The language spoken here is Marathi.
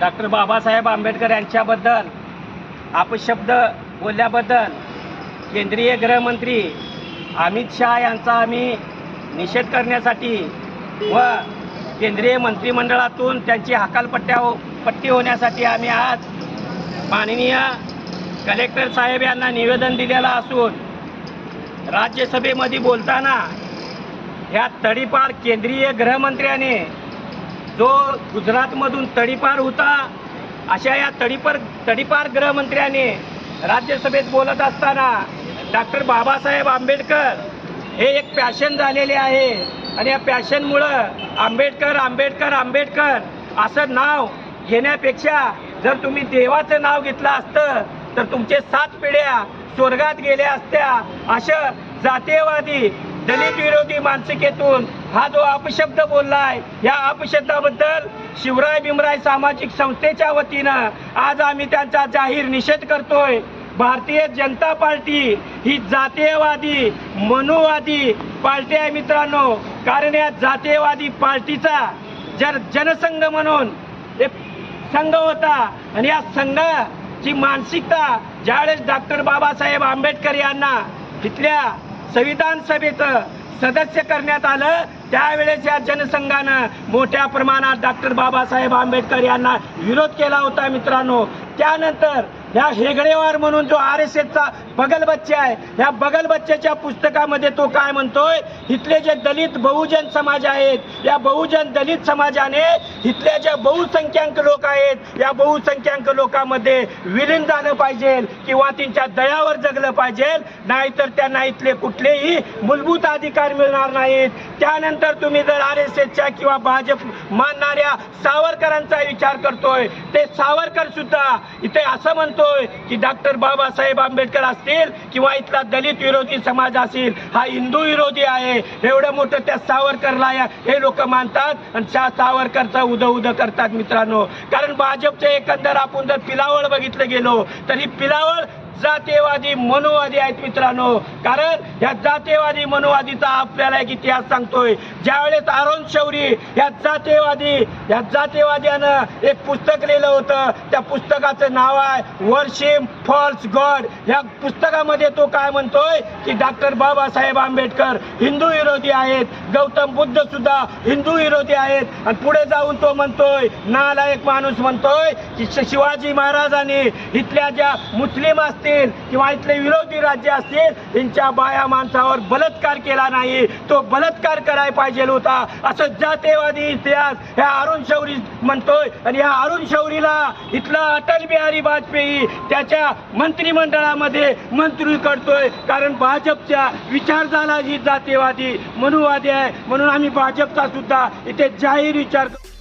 डॉक्टर बाबासाहेब आंबेडकर यांच्याबद्दल अपशब्द बोलल्याबद्दल केंद्रीय गृहमंत्री अमित शहा यांचा आम्ही निषेध करण्यासाठी व केंद्रीय मंत्रिमंडळातून त्यांची हकालपट्ट्या हो-, पट्टी होण्यासाठी आम्ही आज माननीय कलेक्टर साहेब यांना निवेदन दिलेलं असून राज्यसभेमध्ये बोलताना ह्या तडीपार केंद्रीय गृहमंत्र्याने जो गुजरातमधून तडीपार होता अशा या तडीपार तडीपार गृहमंत्र्याने राज्यसभेत बोलत असताना डॉक्टर बाबासाहेब आंबेडकर हे एक पॅशन झालेले आहे. आणि या पॅशनमुळं आंबेडकर आंबेडकर आंबेडकर असं नाव घेण्यापेक्षा जर तुम्ही देवाचं नाव घेतलं असतं तर तुमचे सात पिढ्या स्वर्गात गेल्या असत्या. अशा जातीयवादी दलित विरोधी मानसिकेतून हा जो अपशब्द बोललाय या अपशब्दाबद्दल शिवराय भीमराय सामाजिक संस्थेच्या वतीनं आज आम्ही त्यांचा जाहीर निषेध करतोय. भारतीय जनता पार्टी ही जातीयवादी मनुवादी पार्टी आहे मित्रांनो. कारण या जातीयवादी पार्टीचा जर जनसंघ म्हणून एक संघ होता आणि या संघाची मानसिकता ज्यावेळेस डॉक्टर बाबासाहेब आंबेडकर यांना तिथल्या संविधान सभेचं सदस्य करण्यात आलं. त्यावेळेस या जनसंघानं मोठ्या प्रमाणात डॉक्टर बाबासाहेब आंबेडकर यांना विरोध केला होता मित्रांनो. त्यानंतर ह्या हेगडेवार म्हणून जो आर एस एसचा बगल बच्चे आहे या बगल बच्च्याच्या पुस्तकामध्ये तो काय म्हणतोय? इथले जे दलित बहुजन समाज आहेत या बहुजन दलित समाजाने इथल्या ज्या बहुसंख्याक लोक आहेत या बहुसंख्याक लोकांमध्ये विलीन झालं पाहिजे किंवा त्यांच्या दयावर जगलं पाहिजे नाहीतर त्यांना इथले कुठलेही मूलभूत अधिकार मिळणार नाहीत. त्यानंतर तुम्ही जर आर एस एसच्या किंवा भाजप मानणाऱ्या सावरकरांचा विचार करतोय ते सावरकर सुद्धा इथे असं म्हणतो म्हणतोय की डॉक्टर बाबासाहेब आंबेडकर असतील किंवा इथला दलित विरोधी समाज असेल हा हिंदू विरोधी आहे. एवढं मोठं त्या सावरकरला या- हे लोक मानतात आणि त्या सावरकरचा उद उद करतात मित्रांनो. कारण भाजपचे एकंदर आपण जर पिलावळ बघितलं गेलो तर ही पिलावळ जातीयवादी मनुवादी आहेत मित्रांनो. कारण या जातीयवादी मनुवादीचा आपल्याला एक इतिहास सांगतोय. ज्यावेळेस अरुण शौरी या जातीयवादी या जातीयवाद्यानं एक पुस्तक लिहिलं होतं. त्या पुस्तकाचं नाव आहे वर्शिम फॉल्स गॉड. या पुस्तकामध्ये तो काय म्हणतोय की डॉक्टर बाबासाहेब आंबेडकर हिंदू विरोधी आहेत. गौतम बुद्ध सुद्धा हिंदू विरोधी आहेत. आणि पुढे जाऊन तो म्हणतोय नालायक माणूस म्हणतोय की श- शिवाजी महाराजांनी इथल्या ज्या मुस्लिम असतील किंवा इथले विरोधी राज्य असतील त्यांच्या बाया माणसावर बलात्कार केला नाही. तो बलात्कार करायला पाहिजे होता. असं जातेवादी इतिहास ह्या अरुण शौरी म्हणतोय. आणि ह्या अरुण शौरीला इथला अटल बिहारी वाजपेयी त्याच्या मंत्रिमंडळामध्ये मंत्री करतोय. कारण भाजपच्या विचारधारा ही जातेवादी मनुवादी आहे. म्हणून आम्ही भाजपचा सुद्धा इथे जाहीर विचार करतो.